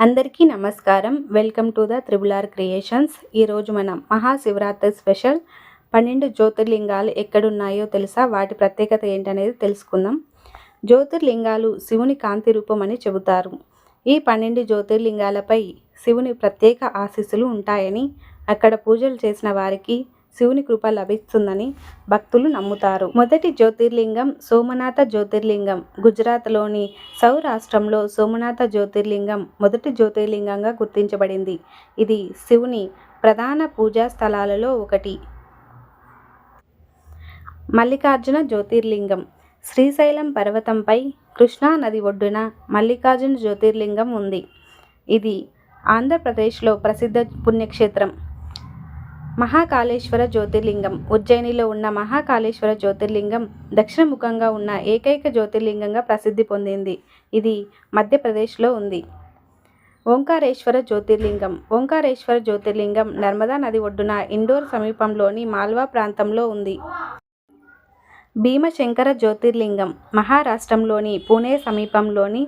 అందరికీ నమస్కారం. Welcome to the triple R creations ఈరోజు మనం మహాశివరాత్రి స్పెషల్. పన్నెండు జ్యోతిర్లింగాలు ఎక్కడున్నాయో తెలుసా? వాటి ప్రత్యేకత ఏంటనేది తెలుసుకుందాం. జ్యోతిర్లింగాలు శివుని కాంతి రూపం అని చెబుతారు. ఈ పన్నెండు జ్యోతిర్లింగాలపై శివుని ప్రత్యేక ఆశీస్సులు ఉంటాయని అక్కడ పూజలు చేసిన వారికి శివుని కృప లభిస్తుందని భక్తులు నమ్ముతారు. మొదటి జ్యోతిర్లింగం సోమనాథ జ్యోతిర్లింగం. గుజరాత్లోని సౌరాష్ట్రంలో సోమనాథ జ్యోతిర్లింగం మొదటి జ్యోతిర్లింగంగా గుర్తించబడింది. ఇది శివుని ప్రధాన పూజా స్థలాలలో ఒకటి. మల్లికార్జున జ్యోతిర్లింగం. శ్రీశైలం పర్వతంపై కృష్ణా నది ఒడ్డున మల్లికార్జున జ్యోతిర్లింగం ఉంది. ఇది ఆంధ్రప్రదేశ్లో ప్రసిద్ధ పుణ్యక్షేత్రం. మహాకాళేశ్వర జ్యోతిర్లింగం. ఉజ్జయినిలో ఉన్న మహాకాళేశ్వర జ్యోతిర్లింగం దక్షిణముఖంగా ఉన్న ఏకైక జ్యోతిర్లింగంగా ప్రసిద్ధి పొందింది. ఇది మధ్యప్రదేశ్లో ఉంది. ఓంకారేశ్వర జ్యోతిర్లింగం. ఓంకారేశ్వర జ్యోతిర్లింగం నర్మదా నది ఒడ్డున ఇండోర్ సమీపంలోని మాల్వా ప్రాంతంలో ఉంది. భీమశంకర జ్యోతిర్లింగం మహారాష్ట్రంలోని పూణే సమీపంలోని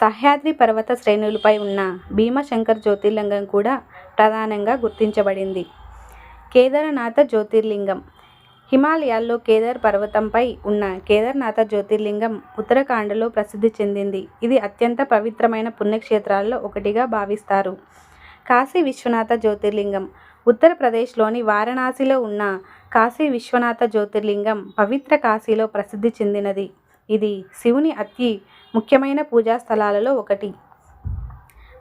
సహ్యాద్రి పర్వత శ్రేణులపై ఉన్న భీమశంకర్ జ్యోతిర్లింగం కూడా ప్రధానంగా గుర్తించబడింది. కేదారనాథ జ్యోతిర్లింగం. హిమాలయాల్లో కేదార్ పర్వతంపై ఉన్న కేదార్నాథ జ్యోతిర్లింగం ఉత్తరాఖండ్లో ప్రసిద్ధి చెందింది. ఇది అత్యంత పవిత్రమైన పుణ్యక్షేత్రాల్లో ఒకటిగా భావిస్తారు. కాశీ విశ్వనాథ జ్యోతిర్లింగం. ఉత్తరప్రదేశ్లోని వారణాసిలో ఉన్న కాశీ విశ్వనాథ జ్యోతిర్లింగం పవిత్ర కాశీలో ప్రసిద్ధి చెందినది. ఇది శివుని అతి ముఖ్యమైన పూజా స్థలాలలో ఒకటి.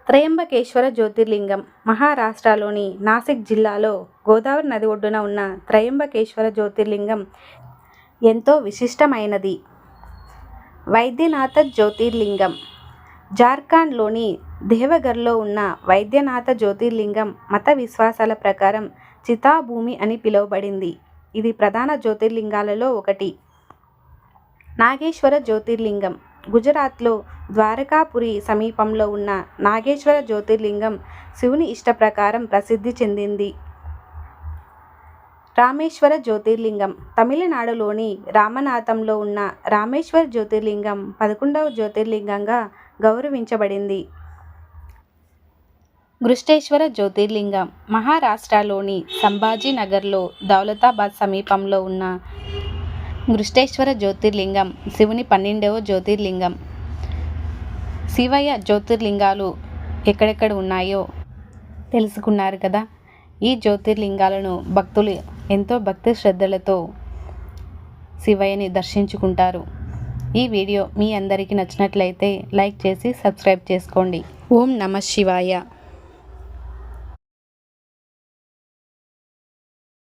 త్రయంబకేశ్వర జ్యోతిర్లింగం మహారాష్ట్రలోని నాసిక్ జిల్లాలో గోదావరి నది ఒడ్డున ఉన్న త్రయంబకేశ్వర జ్యోతిర్లింగం ఎంతో విశిష్టమైనది. వైద్యనాథ జ్యోతిర్లింగం జార్ఖండ్లోని దేవగర్లో ఉన్న వైద్యనాథ జ్యోతిర్లింగం మత విశ్వాసాల ప్రకారం చితాభూమి అని పిలువబడింది. ఇది ప్రధాన జ్యోతిర్లింగాలలో ఒకటి. నాగేశ్వర జ్యోతిర్లింగం గుజరాత్లో ద్వారకాపురి సమీపంలో ఉన్న నాగేశ్వర జ్యోతిర్లింగం శివుని ఇష్ట ప్రకారం ప్రసిద్ధి చెందింది. రామేశ్వర జ్యోతిర్లింగం తమిళనాడులోని రామనాథంలో ఉన్న రామేశ్వర జ్యోతిర్లింగం పదకొండవ జ్యోతిర్లింగంగా గౌరవించబడింది. గృష్టేశ్వర జ్యోతిర్లింగం మహారాష్ట్రలోని సంభాజీనగర్లో దౌలతాబాద్ సమీపంలో ఉన్న గృష్టేశ్వర జ్యోతిర్లింగం శివుని పన్నెండవ జ్యోతిర్లింగం. శివయ్య జ్యోతిర్లింగాలు ఎక్కడెక్కడ ఉన్నాయో తెలుసుకున్నారు కదా. ఈ జ్యోతిర్లింగాలను భక్తులు ఎంతో భక్తి శ్రద్ధలతో శివయ్యని దర్శించుకుంటారు. ఈ వీడియో మీ అందరికీ నచ్చినట్లయితే లైక్ చేసి సబ్స్క్రైబ్ చేసుకోండి. ఓం నమ శివాయ.